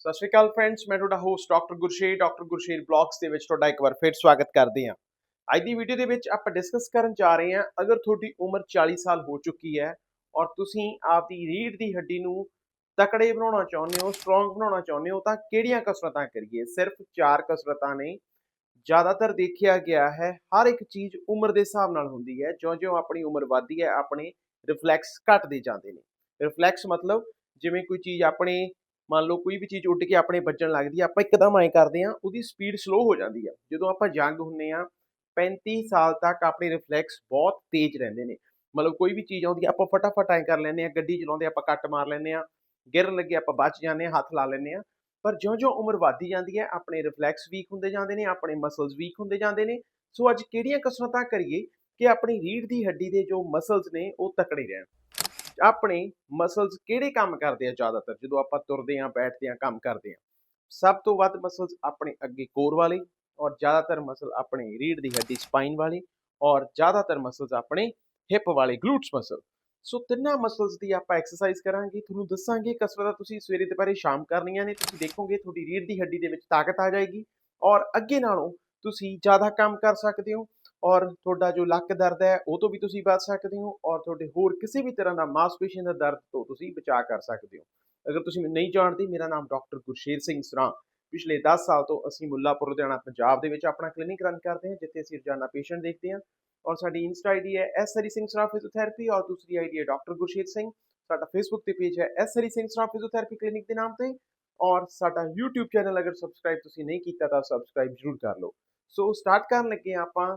ਸਤਿ ਸ਼੍ਰੀ ਅਕਾਲ ਫਰੈਂਡਸ ਮੈਂ ਤੁਹਾਡਾ host doctor Gursher doctor Gursher blogs ਦੇ ਵਿੱਚ ਤੁਹਾਡਾ ਇੱਕ ਵਾਰ ਫਿਰ ਸਵਾਗਤ ਕਰਦੇ ਹਾਂ। ਅੱਜ ਦੀ ਵੀਡੀਓ ਦੇ ਵਿੱਚ ਆਪਾਂ ਡਿਸਕਸ ਕਰਨ ਜਾ ਰਹੇ ਹਾਂ, ਅਗਰ ਤੁਹਾਡੀ ਉਮਰ 40 ਸਾਲ ਹੋ ਚੁੱਕੀ ਹੈ ਔਰ ਤੁਸੀਂ ਆਪਦੀ ਰੀੜ੍ਹ ਦੀ ਹੱਡੀ ਨੂੰ ਤਕੜੇ ਬਣਾਉਣਾ ਚਾਹੁੰਦੇ ਹੋ ਸਟਰੋਂਗ ਬਣਾਉਣਾ ਚਾਹੁੰਦੇ ਹੋ, ਤਾਂ ਕਿਹੜੀਆਂ ਕਸਰਤਾਂ ਕਰੀਏ? ਸਿਰਫ ਚਾਰ ਕਸਰਤਾਂ ਨੇ। ਜ਼ਿਆਦਾਤਰ ਦੇਖਿਆ ਗਿਆ ਹੈ, ਹਰ ਇੱਕ ਚੀਜ਼ ਉਮਰ ਦੇ ਹਿਸਾਬ ਨਾਲ ਹੁੰਦੀ ਹੈ। ਜਿਉਂ-ਜਿਉਂ ਆਪਣੀ ਉਮਰ ਵੱਧਦੀ ਹੈ, ਆਪਣੇ ਰਿਫਲੈਕਸ ਘਟਦੇ ਜਾਂਦੇ ਨੇ। ਰਿਫਲੈਕਸ ਮਤਲਬ ਜਿਵੇਂ ਕੋਈ ਚੀਜ਼ ਆਪਣੇ ਮੰਨ ਲਓ ਕੋਈ ਵੀ ਚੀਜ਼ ਉੱਡ ਕੇ ਆਪਣੇ ਵੱਜਣ ਲੱਗਦੀ ਹੈ ਆਪਾਂ ਇੱਕਦਮ ਐਂ ਕਰਦੇ ਹਾਂ, ਉਹਦੀ ਸਪੀਡ ਸਲੋ ਹੋ ਜਾਂਦੀ ਹੈ ਜਦੋਂ ਆਪਾਂ ਯੰਗ ਹੁੰਨੇ ਆ 35 ਸਾਲ ਤੱਕ ਆਪਣੇ ਰਿਫਲੈਕਸ ਬਹੁਤ ਤੇਜ਼ ਰਹਿੰਦੇ ਨੇ। ਮਤਲਬ ਕੋਈ ਵੀ ਚੀਜ਼ ਆਉਂਦੀ ਆਪਾਂ ਫਟਾਫਟ ਐਂ ਕਰ ਲੈਂਦੇ ਆ ਗੱਡੀ ਚਲਾਉਂਦੇ ਆਪਾਂ ਕੱਟ ਮਾਰ ਲੈਂਦੇ ਆ ਗਿਰਨ ਲੱਗੇ ਆਪਾਂ ਬਚ ਜਾਂਦੇ ਆ ਹੱਥ ਲਾ ਲੈਂਦੇ ਆ ਪਰ ਜਿਉਂ-ਜਿਉਂ ਉਮਰ ਵੱਧਦੀ ਜਾਂਦੀ ਹੈ, ਆਪਣੇ ਰਿਫਲੈਕਸ ਵੀਕ ਹੁੰਦੇ ਜਾਂਦੇ ਨੇ, ਆਪਣੇ ਮਸਲਸ ਵੀਕ ਹੁੰਦੇ ਜਾਂਦੇ ਨੇ। ਸੋ ਅੱਜ ਕਿਹੜੀਆਂ ਕਸਰਤਾਂ ਕਰੀਏ ਕਿ ਆਪਣੀ ਰੀੜ੍ਹ ਦੀ ਹੱਡੀ ਦੇ ਜੋ ਮਸਲਸ ਨੇ, ਉਹ ਤਕੜੇ ਰਹਿਣ। ਆਪਣੇ ਮਸਲਸ ਕਿਹੜੇ ਕੰਮ ਕਰਦੇ ਆ ਜ਼ਿਆਦਾਤਰ? ਜਦੋਂ ਆਪਾਂ ਤੁਰਦੇ ਆ, ਬੈਠਦੇ ਆ, ਕੰਮ ਕਰਦੇ ਆ। ਸਭ ਤੋਂ ਵੱਧ ਮਸਲਸ ਆਪਣੇ ਅੱਗੇ ਕੋਰ ਵਾਲੇ ਔਰ ਜ਼ਿਆਦਾਤਰ ਮਸਲ ਆਪਣੇ ਰੀੜ ਦੀ ਹੱਡੀ ਸਪਾਈਨ ਵਾਲੇ ਔਰ ਜ਼ਿਆਦਾਤਰ ਮਸਲਸ ਆਪਣੇ ਹਿਪ ਵਾਲੇ ਗਲੂਟਸ ਮਸਲ ਸੋ ਤਿੰਨਾਂ ਮਸਲਸ ਦੀ ਆਪਾਂ ਐਕਸਰਸਾਈਜ਼ ਕਰਾਂਗੇ। ਤੁਹਾਨੂੰ ਦੱਸਾਂਗੇ ਕਸਰਤਾਂ ਤੁਸੀਂ ਸਵੇਰੇ, ਦੁਪਹਿਰੇ, ਸ਼ਾਮ ਕਰਨੀਆਂ ਨੇ। ਤੁਸੀਂ ਦੇਖੋਗੇ ਤੁਹਾਡੀ ਰੀੜ ਦੀ ਹੱਡੀ ਦੇ ਵਿੱਚ ਤਾਕਤ ਆ ਜਾਏਗੀ ਔਰ ਅੱਗੇ ਨਾਲੋਂ ਤੁਸੀਂ ਜ਼ਿਆਦਾ ਕੰਮ ਕਰ ਸਕਦੇ ਹੋ। ਔਰ ਤੁਹਾਡਾ ਜੋ ਲੱਕ ਦਰਦ ਹੈ, ਉਹ ਤੋਂ ਵੀ ਤੁਸੀਂ ਬਚ ਸਕਦੇ ਹੋ ਔਰ ਤੁਹਾਡੇ ਹੋਰ ਕਿਸੇ ਵੀ ਤਰ੍ਹਾਂ ਦਾ ਮਾਸਪੇਸ਼ੀਆਂ ਦਾ ਦਰਦ ਤੋਂ ਤੁਸੀਂ ਬਚਾ ਕਰ ਸਕਦੇ ਹੋ। ਅਗਰ ਤੁਸੀਂ ਮੈਨੂੰ ਨਹੀਂ ਜਾਣਦੇ, ਮੇਰਾ ਨਾਮ ਡਾਕਟਰ ਗੁਰਸ਼ੇਰ ਸਿੰਘ ਸਰਾਂ ਪਿਛਲੇ 10 ਸਾਲ ਤੋਂ ਅਸੀਂ ਮੁੱਲਾਪੁਰ, ਲੁਧਿਆਣਾ, ਪੰਜਾਬ ਦੇ ਵਿੱਚ ਆਪਣਾ ਕਲੀਨਿਕ ਰਨ ਕਰਦੇ ਹਾਂ, ਜਿੱਥੇ ਅਸੀਂ ਰੋਜ਼ਾਨਾ ਪੇਸ਼ੈਂਟ ਦੇਖਦੇ ਹਾਂ। ਔਰ ਸਾਡੀ ਇੰਸਟਾ ਆਈਡੀ ਹੈ ਐਸ ਹਰੀ ਸਿੰਘ ਸਰਾਂ ਫਿਜ਼ੀਓਥੈਰੇਪੀ ਔਰ ਦੂਸਰੀ ਆਈਡੀ ਹੈ ਡਾਕਟਰ ਗੁਰਸ਼ੇਰ ਸਿੰਘ। ਸਾਡਾ ਫੇਸਬੁੱਕ ਤੇ ਪੇਜ ਹੈ S Hari Singh Sran physiotherapy clinic ਦੇ ਨਾਮ ਤੇ। ਔਰ ਸਾਡਾ YouTube ਚੈਨਲ ਅਗਰ ਸਬਸਕ੍ਰਾਈਬ ਤੁਸੀਂ ਨਹੀਂ ਕੀਤਾ ਤਾਂ ਸਬਸਕ੍ਰਾਈਬ ਜ਼ਰੂਰ ਕਰ ਲਓ। ਸੋ ਸਟਾਰਟ ਕਰਨ ਲੱਗੇ ਹਾਂ ਆਪਾਂ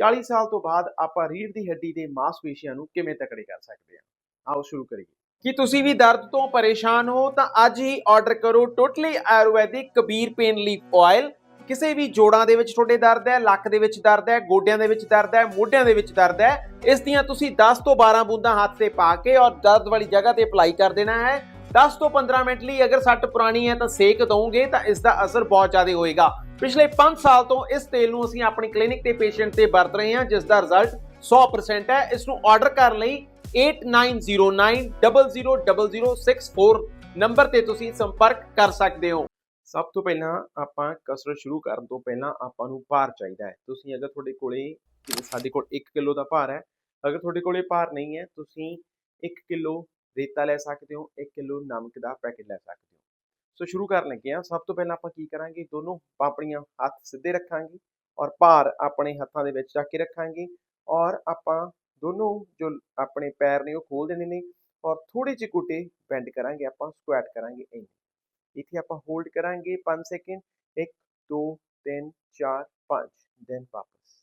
40 ਸਾਲ ਤੋਂ ਬਾਅਦ ਆਪਾਂ ਰੀੜ੍ਹ ਦੀ ਹੱਡੀ ਦੇ ਮਾਸਪੇਸ਼ੀਆਂ ਨੂੰ ਕਿਵੇਂ ਤਕੜੇ ਕਰ ਸਕਦੇ ਹਾਂ? ਆਓ ਸ਼ੁਰੂ ਕਰੀਏ। ਕਿ ਤੁਸੀਂ ਵੀ ਦਰਦ ਤੋਂ ਪਰੇਸ਼ਾਨ ਹੋ, ਤਾਂ ਅੱਜ ਹੀ ਆਰਡਰ ਕਰੋ totally Ayurvedic Kabir pain leaf oil ਕਿਸੇ ਵੀ ਜੋੜਾਂ ਦੇ ਵਿੱਚ ਤੁਹਾਡੇ ਦਰਦ ਹੈ, ਲੱਕ ਦੇ ਵਿੱਚ ਦਰਦ ਹੈ, ਗੋਡਿਆਂ ਦੇ ਵਿੱਚ ਦਰਦ ਹੈ, ਮੋਢਿਆਂ ਦੇ ਵਿੱਚ ਦਰਦ ਹੈ, ਇਸ ਦੀਆਂ ਤੁਸੀਂ 10 ਤੋਂ 12 ਬੂੰਦਾਂ ਹੱਥ ਤੇ ਪਾ ਕੇ ਔਰ ਦਰਦ ਵਾਲੀ ਜਗ੍ਹਾ ਤੇ ਅਪਲਾਈ ਕਰ ਦੇਣਾ ਹੈ। 10 ਤੋਂ 15 ਮਿੰਟ ਲਈ ਅਗਰ ਸੱਟ ਪੁਰਾਣੀ ਹੈ ਤਾਂ ਸੇਕ ਦਵੋਗੇ ਤਾਂ ਇਸ ਦਾ ਅਸਰ ਬਹੁਤ ਜ਼ਿਆਦਾ ਹੋਏਗਾ। ਪਿਛਲੇ 5 ਸਾਲ ਤੋਂ ਇਸ ਤੇਲ ਨੂੰ ਅਸੀਂ ਆਪਣੀ ਕਲੀਨਿਕ ਤੇ ਪੇਸ਼ੈਂਟ ਤੇ ਵਰਤ ਰਹੇ ਹਾਂ, ਜਿਸ ਦਾ ਰਿਜ਼ਲਟ 100% ਹੈ। ਇਸ ਨੂੰ ਆਰਡਰ ਕਰਨ ਲਈ 8909000064 ਨੰਬਰ ਤੇ ਤੁਸੀਂ ਸੰਪਰਕ ਕਰ ਸਕਦੇ ਹੋ। ਸਭ ਤੋਂ ਪਹਿਲਾਂ ਆਪਾਂ ਕਸਰਤ ਸ਼ੁਰੂ ਕਰਨ ਤੋਂ ਪਹਿਲਾਂ ਆਪਾਂ ਨੂੰ ਭਾਰ ਚਾਹੀਦਾ ਹੈ। ਤੁਸੀਂ ਅਗਰ ਤੁਹਾਡੇ ਕੋਲੇ ਸਾਡੇ ਕੋਲ 1 ਕਿਲੋ ਦਾ ਭਾਰ ਹੈ, ਅਗਰ ਤੁਹਾਡੇ ਕੋਲੇ ਭਾਰ ਨਹੀਂ ਹੈ, ਤੁਸੀਂ 1 ਕਿਲੋ ਰੇਤਾ ਲੈ ਸਕਦੇ ਹੋ 1 ਕਿਲੋ ਨਮਕ ਦਾ ਪੈਕੇਟ ਲੈ ਸਕਦੇ ਹੋ। ਸੋ ਸ਼ੁਰੂ ਕਰਨ ਲੱਗੇ ਆ ਸਭ ਤੋਂ ਪਹਿਲਾਂ ਆਪਾਂ ਕੀ ਕਰਾਂਗੇ? ਦੋਨੋਂ ਆਪਣੀਆਂ ਹੱਥ ਸਿੱਧੇ ਰੱਖਾਂਗੇ ਔਰ ਭਾਰ ਆਪਣੇ ਹੱਥਾਂ ਦੇ ਵਿੱਚ ਚੱਕ ਕੇ ਰੱਖਾਂਗੇ ਔਰ ਆਪਾਂ ਦੋਨੋਂ ਜੋ ਆਪਣੇ ਪੈਰ ਨੇ ਉਹ ਖੋਲ ਦੇਣੇ ਨੇ ਔਰ ਥੋੜੇ ਜਿਹੇ ਕੁੱਟੇ ਬੈਂਡ ਕਰਾਂਗੇ ਆਪਾਂ, ਸਕੁਐਟ ਕਰਾਂਗੇ ਇੰਨੇ। ਇੱਥੇ ਆਪਾਂ ਹੋਲਡ ਕਰਾਂਗੇ 5 ਸੈਕਿੰਡ 1 2 3 4 5 ਦੈਨ ਵਾਪਸ।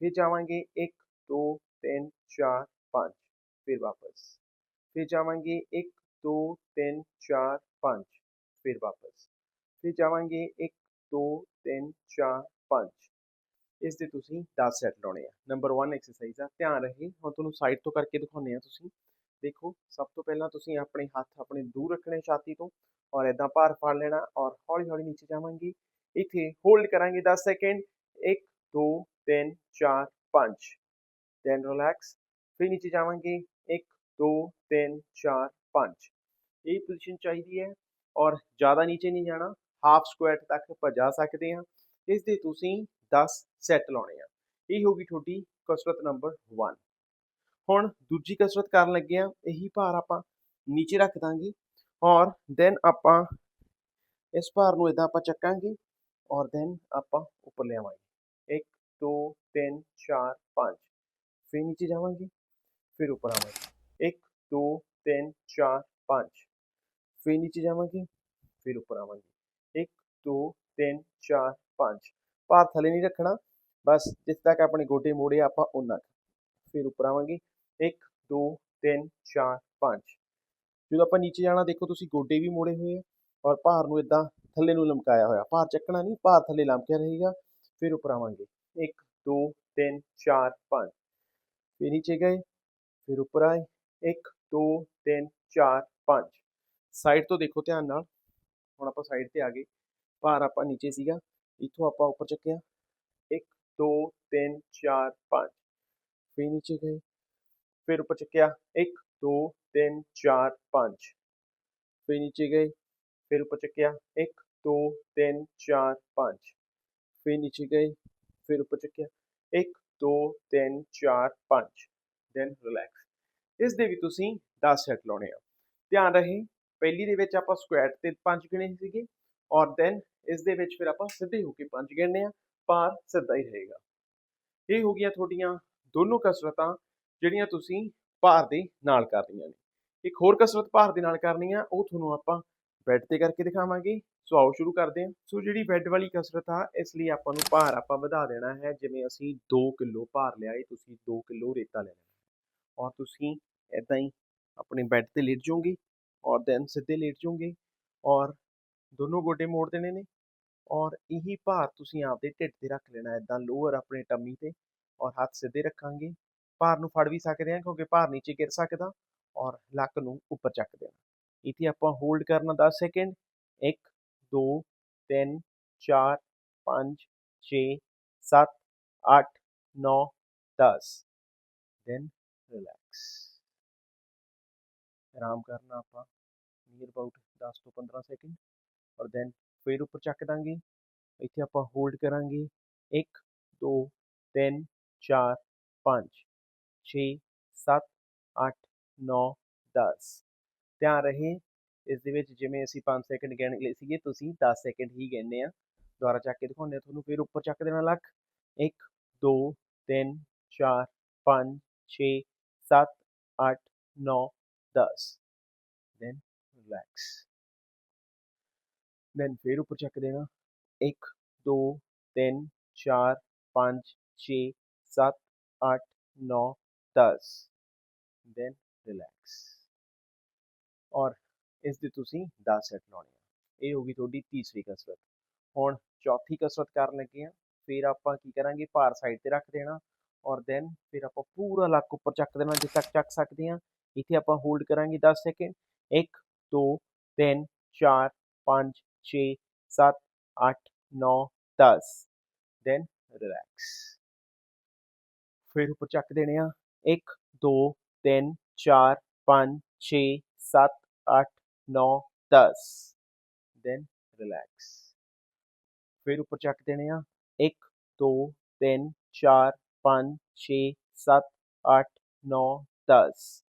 ਫਿਰ ਜਾਵਾਂਗੇ 1 2 3 4 5 ਫਿਰ ਵਾਪਸ। ਫਿਰ ਜਾਵਾਂਗੇ 1 2 3 4 5 ਫਿਰ ਵਾਪਸ। ਫਿਰ ਜਾਵਾਂਗੇ 1 2 3 4 5 ਇਸ ਦੇ ਤੁਸੀਂ 10 ਸੈੱਟ ਲਾਉਣੇ ਆ। ਨੰਬਰ 1 ਐਕਸਰਸਾਈਜ਼ ਆ, ਧਿਆਨ ਰਹੇ ਹੁਣ ਤੁਹਾਨੂੰ ਸਾਈਡ ਤੋਂ ਕਰਕੇ ਦਿਖਾਉਂਦੇ ਆ ਤੁਸੀਂ। ਦੇਖੋ, ਸਭ ਤੋਂ ਪਹਿਲਾਂ ਤੁਸੀਂ ਆਪਣੇ ਹੱਥ ਆਪਣੇ ਦੂਰ ਰੱਖਣੇ ਛਾਤੀ ਤੋਂ ਔਰ ਇਦਾਂ ਭਾਰ ਫੜ ਲੈਣਾ ਔਰ ਹੌਲੀ ਹੌਲੀ ਨੀਚੇ ਜਾਵਾਂਗੇ। ਇੱਥੇ ਹੋਲਡ ਕਰਾਂਗੇ 10 ਸੈਕਿੰਡ 1 2 3 4 5 ਦੈਨ ਰਿਲੈਕਸ ਫਿਰ ਨੀਚੇ ਜਾਵਾਂਗੇ। 1 2 3 4 5 ਇਹ ਪੋਜੀਸ਼ਨ ਚਾਹੀਦੀ ਹੈ ਔਰ ਜ਼ਿਆਦਾ ਨੀਚੇ ਨਹੀਂ ਜਾਣਾ ਹਾਫ ਸਕੁਐਟ ਤੱਕ ਆਪਾਂ ਜਾ ਸਕਦੇ ਹਾਂ। ਇਸ ਦੇ ਤੁਸੀਂ 10 ਸੈੱਟ ਲਾਉਣੇ ਆ। ਇਹ ਹੋਗੀ ਤੁਹਾਡੀ ਕਸਰਤ ਨੰਬਰ 1 ਹੁਣ ਦੂਜੀ ਕਸਰਤ ਕਰਨ ਲੱਗੇ ਆ ਇਹੀ ਭਾਰ ਆਪਾਂ ਨੀਚੇ ਰੱਖ ਦਾਂਗੇ ਔਰ ਦੈਨ ਆਪਾਂ ਇਸ ਭਾਰ ਨੂੰ ਇਦਾਂ ਆਪਾਂ ਚੱਕਾਂਗੇ ਔਰ ਦੈਨ ਆਪਾਂ ਉੱਪਰ ਲਿਆਵਾਂਗੇ 1 2 3 4 5 ਫਿਰ ਨੀਚੇ ਜਾਵਾਂਗੇ, ਫਿਰ ਉੱਪਰ ਆਵਾਂਗੇ। 2 3 4 5 ਫਿਰ ਨੀਚੇ ਜਾਵਾਂਗੇ, ਫਿਰ ਉੱਪਰ ਆਵਾਂਗੇ। 1 2 3 4 5 ਭਾਰ ਥੱਲੇ ਨਹੀਂ ਰੱਖਣਾ, ਬਸ ਜਿੱਥੇ ਤੱਕ ਆਪਣੇ ਗੋਡੇ ਮੋੜੇ ਆਪਾਂ ਉਹਨਾਂ ਫਿਰ ਉੱਪਰ ਆਵਾਂਗੇ। 1 2 3 4 5 ਜਦੋਂ ਆਪਾਂ ਨੀਚੇ ਜਾਣਾ, ਦੇਖੋ ਤੁਸੀਂ ਗੋਡੇ ਵੀ ਮੋੜੇ ਹੋਏ ਆ ਔਰ ਭਾਰ ਨੂੰ ਇਦਾਂ ਥੱਲੇ ਨੂੰ ਲਮਕਾਇਆ ਹੋਇਆ। ਭਾਰ ਚੱਕਣਾ ਨਹੀਂ, ਭਾਰ ਥੱਲੇ ਲਮਕਿਆ ਰਹੇਗਾ। ਫਿਰ ਉੱਪਰ ਆਵਾਂਗੇ। 1 2 3 4 5 ਫਿਰ ਨੀਚੇ ਗਏ, ਫਿਰ ਉੱਪਰ ਆਏ। 1 2 3 4 5 ਸਾਈਡ ਤੋਂ ਦੇਖੋ ਧਿਆਨ ਨਾਲ ਹੁਣ ਆਪਾਂ ਸਾਈਡ ਤੇ ਆ ਗਏ ਭਾਰ ਆਪਾਂ ਨੀਚੇ ਸੀਗਾ ਇੱਥੋਂ ਆਪਾਂ ਉੱਪਰ ਚੱਕਿਆ 1 2 3 4 5 ਫਿਰ ਨੀਚੇ ਗਏ ਫਿਰ ਉੱਪਰ ਚੱਕਿਆ 1 2 3 4 5 ਫਿਰ ਨੀਚੇ ਗਏ ਫਿਰ ਉੱਪਰ ਚੱਕਿਆ 1 2 3 4 5 ਫਿਰ ਨੀਚੇ ਗਏ ਫਿਰ ਉੱਪਰ ਚੱਕਿਆ 1 2 3 4 5 ਦੈਨ ਰਿਲੈਕਸ ਇਸ ਦੇ ਵੀ ਤੁਸੀਂ 10 ਸੈੱਟ ਲਾਉਣੇ ਆ। ਧਿਆਨ ਰਹੇ, ਪਹਿਲੀ ਦੇ ਵਿੱਚ ਆਪਾਂ ਸਕੁਐਟ ਤੇ 5 ਗਿਣੇ ਸੀਗੇ ਔਰ ਦੈਨ ਇਸ ਦੇ ਵਿੱਚ ਫਿਰ ਆਪਾਂ ਸਿੱਧੇ ਹੋ ਕੇ 5 ਗਿਣਨੇ ਆ, ਭਾਰ ਸਿੱਧਾ ਹੀ ਰਹੇਗਾ। ਇਹ ਹੋ ਗਈਆਂ ਤੁਹਾਡੀਆਂ ਦੋਨੋਂ ਕਸਰਤਾਂ ਜਿਹੜੀਆਂ ਤੁਸੀਂ ਭਾਰ ਦੇ ਨਾਲ ਕਰਨੀਆਂ ਨੇ। ਇੱਕ ਹੋਰ ਕਸਰਤ ਭਾਰ ਦੇ ਨਾਲ ਕਰਨੀ ਆ, ਉਹ ਤੁਹਾਨੂੰ ਆਪਾਂ ਬੈੱਡ ਤੇ ਕਰਕੇ ਦਿਖਾਵਾਂਗੇ। ਸੋ ਆਓ ਸ਼ੁਰੂ ਕਰਦੇ ਹਾਂ। ਸੋ ਜਿਹੜੀ ਬੈੱਡ ਵਾਲੀ ਕਸਰਤ ਆ, ਇਸ ਲਈ ਆਪਾਂ ਨੂੰ ਭਾਰ ਆਪਾਂ ਵਧਾ ਦੇਣਾ ਹੈ। ਜਿਵੇਂ ਅਸੀਂ 2 ਕਿਲੋ ਭਾਰ ਲਿਆ ਏ, ਤੁਸੀਂ 2 ਕਿਲੋ ਰੇਤਾ ਲੈਣਾ ਔਰ ਤੁਸੀਂ ਇਦਾਂ ਹੀ ਆਪਣੇ ਬੈੱਡ ਤੇ ਲੇਟ ਜਾਓਗੇ ਔਰ ਦੈਨ ਸਿੱਧੇ ਲੇਟ ਜਾਓਗੇ ਔਰ ਦੋਨੋਂ ਗੋਡੇ ਮੋੜ ਦੇਣੇ ਨੇ ਔਰ ਇਹੀ ਭਾਰ ਤੁਸੀਂ ਆਪਦੇ ਢਿੱਡ ਤੇ ਰੱਖ ਲੈਣਾ ਇਦਾਂ ਲੋਅਰ ਆਪਣੇ ਟਮੀ ਤੇ ਔਰ ਹੱਥ ਸਿੱਧੇ ਰੱਖਾਂਗੇ। ਭਾਰ ਨੂੰ ਫੜ ਵੀ ਸਕਦੇ ਹਾਂ ਕਿਉਂਕਿ ਭਾਰ ਨੀਚੇ ਗਿਰ ਸਕਦਾ ਔਰ ਲੱਕ ਨੂੰ ਉੱਪਰ ਚੱਕ ਦੇਣਾ। ਇੱਥੇ ਆਪਾਂ ਹੋਲਡ ਕਰਨਾ 10 ਸੈਕਿੰਡ 1 2 3 4 5 6 7 8 9 10 then relax ਆਰਾਮ ਕਰਨਾ ਆਪਾਂ ਨੀਅਰ ਅਬਾਊਟ 10 ਤੋਂ 15 ਸੈਕਿੰਡ ਔਰ ਦੈਨ ਫਿਰ ਉੱਪਰ ਚੱਕ ਦਾਂਗੇ, ਇੱਥੇ ਆਪਾਂ ਹੋਲਡ ਕਰਾਂਗੇ 1 2 3 4 5 6 7 8 9 10 ਧਿਆਨ ਰਹੇ, ਇਸ ਦੇ ਵਿੱਚ ਜਿਵੇਂ ਅਸੀਂ 5 ਸੈਕਿੰਡ ਗਿਣ ਲਏ ਸੀਗੇ, ਤੁਸੀਂ 10 ਸੈਕਿੰਡ ਹੀ ਗਿਣਨੇ ਆ। ਦੁਬਾਰਾ ਚੱਕ ਕੇ ਦਿਖਾਉਂਦੇ ਆ ਤੁਹਾਨੂੰ, ਫਿਰ ਉੱਪਰ ਚੱਕ ਦੇਣਾ ਲੱਕ 1 2 3 4 5 6 7 8 9 10 then relax. Then ਫਿਰ ਉੱਪਰ ਚੱਕ ਦੇਣਾ। 1 2 3 4 5 6 7 8 9 10 then relax. ਔਰ ਇਸ ਦੇ ਤੁਸੀਂ 10 ਸੈਟ ਲਾਉਣੇ ਆ। ਇਹ ਹੋ ਗਈ ਤੁਹਾਡੀ ਤੀਸਰੀ ਕਸਰਤ। ਹੁਣ ਚੌਥੀ ਕਸਰਤ ਕਰਨ ਲੱਗੇ ਆ। ਫਿਰ ਆਪਾਂ ਕੀ ਕਰਾਂਗੇ? ਭਾਰ ਸਾਈਡ ਤੇ ਰੱਖ ਦੇਣਾ। ਔਰ ਦੈਨ ਫਿਰ ਆਪਾਂ ਪੂਰਾ ਲੱਕ ਉੱਪਰ ਚੱਕ ਦੇਣਾ। ਜਿੱਥੇ ਤੱਕ ਚੱਕ ਸਕਦੇ ਆ ਇੱਥੇ ਆਪਾਂ ਹੋਲਡ ਕਰਾਂਗੇ 10 ਸੈਕਿੰਡ 1 2 3 4 5 6 7 8 9 10 ਦੈਨ ਰਿਲੈਕਸ ਫਿਰ ਉੱਪਰ ਚੱਕ ਦੇਣੇ ਆ 1 2 3 4 5 6 7 8 9 10 ਦੈਨ ਰਿਲੈਕਸ ਫਿਰ ਉੱਪਰ ਚੱਕ ਦੇਣੇ ਆ 1 2 3 4 5 6 7 8 9 10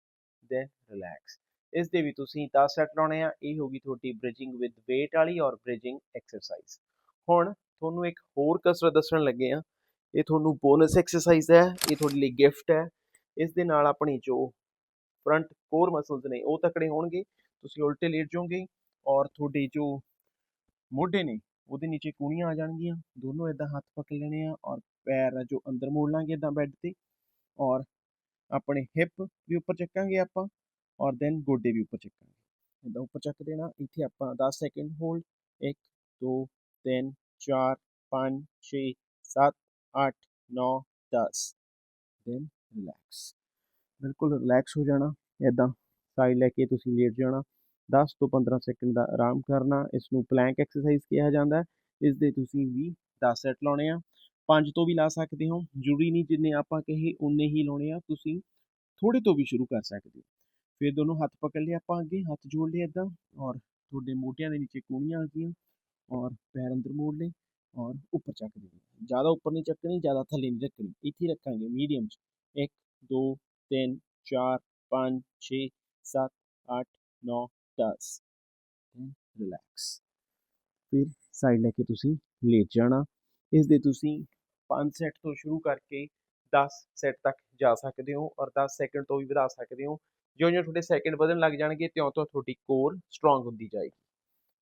ਦੈਨ ਰਿਲੈਕਸ ਇਸ ਦੇ ਵੀ ਤੁਸੀਂ 10 ਸੈਟ ਲਾਉਣੇ ਆ, ਇਹ ਹੋਗੀ ਤੁਹਾਡੀ ਬ੍ਰਿਜਿੰਗ ਵਿਦ weight ਵਾਲੀ ਔਰ ਬ੍ਰਿਜਿੰਗ ਐਕਸਰਸਾਈਜ਼ ਹੁਣ ਤੁਹਾਨੂੰ ਇੱਕ ਹੋਰ ਕਸਰਤ ਦੱਸਣ ਲੱਗੇ ਆ, ਇਹ ਤੁਹਾਨੂੰ ਬੋਨਸ ਐਕਸਰਸਾਈਜ਼ ਹੈ, ਇਹ ਤੁਹਾਡੇ ਲਈ ਗਿਫਟ ਹੈ, ਇਸ ਦੇ ਨਾਲ ਆਪਣੀ ਜੋ ਫਰੰਟ ਕੋਰ ਮਸਲਸ ਨੇ ਉਹ ਤਕੜੇ ਹੋਣਗੇ, ਤੁਸੀਂ ਉਲਟੇ ਲੇਟ ਜਾਓਗੇ ਔਰ ਤੁਹਾਡੇ ਜੋ ਮੋਢੇ ਨੇ ਉਹਦੇ ਨੀਚੇ ਕੂਣੀਆਂ ਆ ਜਾਣਗੀਆਂ, ਦੋਨੋਂ ਇਦਾਂ ਹੱਥ ਪਕੜ ਲੈਣੇ ਆ ਔਰ ਪੈਰ ਜੋ ਅੰਦਰ ਮੋੜ ਲਾਂਗੇ ਇਦਾਂ ਬੈੱਡ ਤੇ ਔਰ ਆਪਣੇ ਹਿਪ ਵੀ ਉੱਪਰ ਚੱਕਾਂਗੇ ਆਪਾਂ ਔਰ ਦੈਨ ਗੋਡੇ ਵੀ ਉੱਪਰ ਚੱਕਾਂਗੇ। ਇਦਾਂ ਉੱਪਰ ਚੱਕ ਦੇਣਾ, ਇੱਥੇ ਆਪਾਂ 10 ਸੈਕਿੰਡ ਹੋਲਡ 1 2 3 4 5 6 7 8 9 10 ਦੈਨ ਰਿਲੈਕਸ ਬਿਲਕੁਲ ਰਿਲੈਕਸ ਹੋ ਜਾਣਾ ਇਦਾਂ ਸਾਈਡ ਲੈ ਕੇ ਤੁਸੀਂ ਲੇਟ ਜਾਣਾ। 10 ਤੋਂ 15 ਸੈਕਿੰਡ ਦਾ ਆਰਾਮ ਕਰਨਾ ਇਸ ਨੂੰ ਪਲੈਂਕ ਐਕਸਰਸਾਈਜ਼ ਕਿਹਾ ਜਾਂਦਾ। ਹੈ ਇਸ ਦੇ ਤੁਸੀਂ ਵੀ 10 ਸੈਟ ਲਾਉਣੇ ਆ। ਪੰਜ ਤੋਂ ਵੀ ਲਾ ਸਕਦੇ ਹੋ, ਜ਼ਰੂਰੀ ਨਹੀਂ ਜਿੰਨੇ ਆਪਾਂ ਕਹੇ ਉਨੇ ਹੀ ਲਾਉਣੇ ਆ, ਤੁਸੀਂ ਥੋੜੇ ਤੋਂ ਵੀ ਸ਼ੁਰੂ ਕਰ ਸਕਦੇ ਹੋ। ਫਿਰ ਦੋਨੋਂ ਹੱਥ ਪਕੜ ਲਿਆ ਆਪਾਂ ਅੱਗੇ, ਹੱਥ ਜੋੜ ਲਏ ਇਦਾਂ ਔਰ ਤੁਹਾਡੇ ਮੋਢਿਆਂ ਦੇ ਨੀਚੇ ਕੂਣੀਆਂ ਆ ਗਈਆਂ, ਔਰ ਪੈਰ ਅੰਦਰ ਮੋੜ ਲਏ, ਔਰ ਉੱਪਰ ਚੱਕ ਦੇਣਾ ਜ਼ਿਆਦਾ ਉੱਪਰ ਨਹੀਂ ਚੱਕਣੀ, ਜ਼ਿਆਦਾ ਥੱਲੇ ਨਹੀਂ ਰੱਖਣੀ, ਇੱਥੇ ਰੱਖਾਂਗੇ, ਮੀਡੀਅਮ 'ਚ। 1 2 3 4 5 6 7 8 9 10 ਰਿਲੈਕਸ ਫਿਰ ਸਾਈਡ ਲੈ ਕੇ ਤੁਸੀਂ ਲੇਟ ਜਾਣਾ। ਇਸ ਦੇ ਤੁਸੀਂ 5 ਸੈੱਟ ਤੋਂ ਸ਼ੁਰੂ ਕਰਕੇ 10 ਸੈੱਟ ਤੱਕ ਜਾ ਸਕਦੇ ਹੋ ਔਰ 10 ਸੈਕਿੰਡ ਤੋਂ ਵੀ ਵਧਾ ਸਕਦੇ ਹੋ। ਜਿਉਂ-ਜਿਉਂ ਤੁਹਾਡੇ ਸੈਕਿੰਡ ਵਧਣ ਲੱਗ ਜਾਣਗੇ ਤਿਉਂ-ਤਿਉਂ ਤੁਹਾਡੀ ਕੋਰ ਸਟਰੋਂਗ ਹੁੰਦੀ ਜਾਏਗੀ।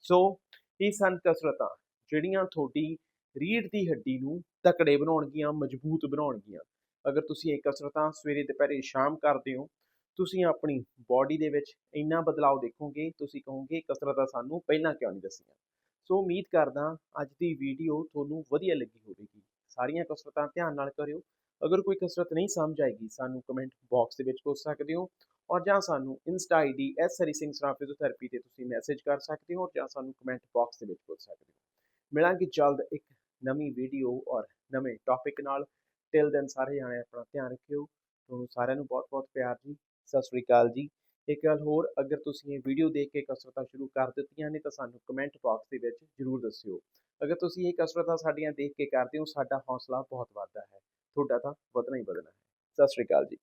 ਸੋ ਇਹ ਸਨ ਕਸਰਤਾਂ ਜਿਹੜੀਆਂ ਤੁਹਾਡੀ ਰੀੜ੍ਹ ਦੀ ਹੱਡੀ ਨੂੰ ਤਕੜੇ ਬਣਾਉਣਗੀਆਂ, ਮਜ਼ਬੂਤ ਬਣਾਉਣਗੀਆਂ। ਅਗਰ ਤੁਸੀਂ ਇਹ ਕਸਰਤਾਂ ਸਵੇਰੇ, ਦੁਪਹਿਰੇ, ਸ਼ਾਮ ਕਰਦੇ ਹੋ, ਤੁਸੀਂ ਆਪਣੀ ਬਾਡੀ ਦੇ ਵਿੱਚ ਇੰਨਾ ਬਦਲਾਅ ਦੇਖੋਗੇ, ਤੁਸੀਂ ਕਹੋਗੇ ਕਸਰਤਾਂ ਸਾਨੂੰ ਪਹਿਲਾਂ ਕਿਉਂ ਨਹੀਂ ਦੱਸੀਆਂ। ਸੋ ਉਮੀਦ ਕਰਦਾ ਅੱਜ ਦੀ ਵੀਡੀਓ ਤੁਹਾਨੂੰ ਵਧੀਆ ਲੱਗੀ ਹੋਵੇਗੀ। ਸਾਰੀਆਂ ਕਸਰਤਾਂ ਧਿਆਨ ਨਾਲ ਕਰਿਓ। ਅਗਰ ਕੋਈ ਕਸਰਤ ਨਹੀਂ ਸਮਝ ਆਏਗੀ, ਸਾਨੂੰ ਕਮੈਂਟ ਬਾਕਸ ਦੇ ਵਿੱਚ ਪੁੱਛ ਸਕਦੇ ਹੋ ਔਰ ਜਾਂ ਸਾਨੂੰ insta ID S Hari Singh Sra physiotherapy ਤੇ ਤੁਸੀਂ ਮੈਸੇਜ ਕਰ ਸਕਦੇ ਹੋ ਔਰ ਜਾਂ ਸਾਨੂੰ ਕਮੈਂਟ ਬਾਕਸ ਦੇ ਵਿੱਚ ਪੁੱਛ ਸਕਦੇ ਹੋ। ਮਿਲਾਂਗੇ ਜਲਦ ਇੱਕ ਨਵੀਂ ਵੀਡੀਓ ਔਰ ਨਵੇਂ ਟੌਪਿਕ ਨਾਲ। ਟਿਲ ਦੈਨ ਸਾਰੇ ਜਾਣੇ ਆਪਣਾ ਧਿਆਨ ਰੱਖਿਓ। ਤੁਹਾਨੂੰ ਸਾਰਿਆਂ ਨੂੰ ਬਹੁਤ ਬਹੁਤ ਪਿਆਰ ਜੀ। ਸਤਿ ਸ੍ਰੀ ਅਕਾਲ ਜੀ। ਇੱਕ ਗੱਲ ਹੋਰ, ਅਗਰ ਤੁਸੀਂ ਇਹ ਵੀਡੀਓ ਦੇਖ ਕੇ ਕਸਰਤਾਂ ਸ਼ੁਰੂ ਕਰ ਦਿੱਤੀਆਂ ਨੇ ਤਾਂ ਸਾਨੂੰ ਕਮੈਂਟ ਬਾਕਸ ਦੇ ਵਿੱਚ ਜਰੂਰ ਦੱਸਿਓ। ਅਗਰ ਤੁਸੀਂ ਇਹ ਕਸਰਤਾਂ ਸਾਡੀਆਂ ਦੇਖ ਕੇ ਕਰਦੇ ਹੋ, ਸਾਡਾ ਹੌਸਲਾ ਬਹੁਤ ਵੱਧਦਾ ਹੈ। ਤੁਹਾਡਾ ਤਾਂ ਵਧਣਾ ਹੀ ਵਧਣਾ ਹੈ। ਸਤਿ ਸ਼੍ਰੀ ਅਕਾਲ ਜੀ।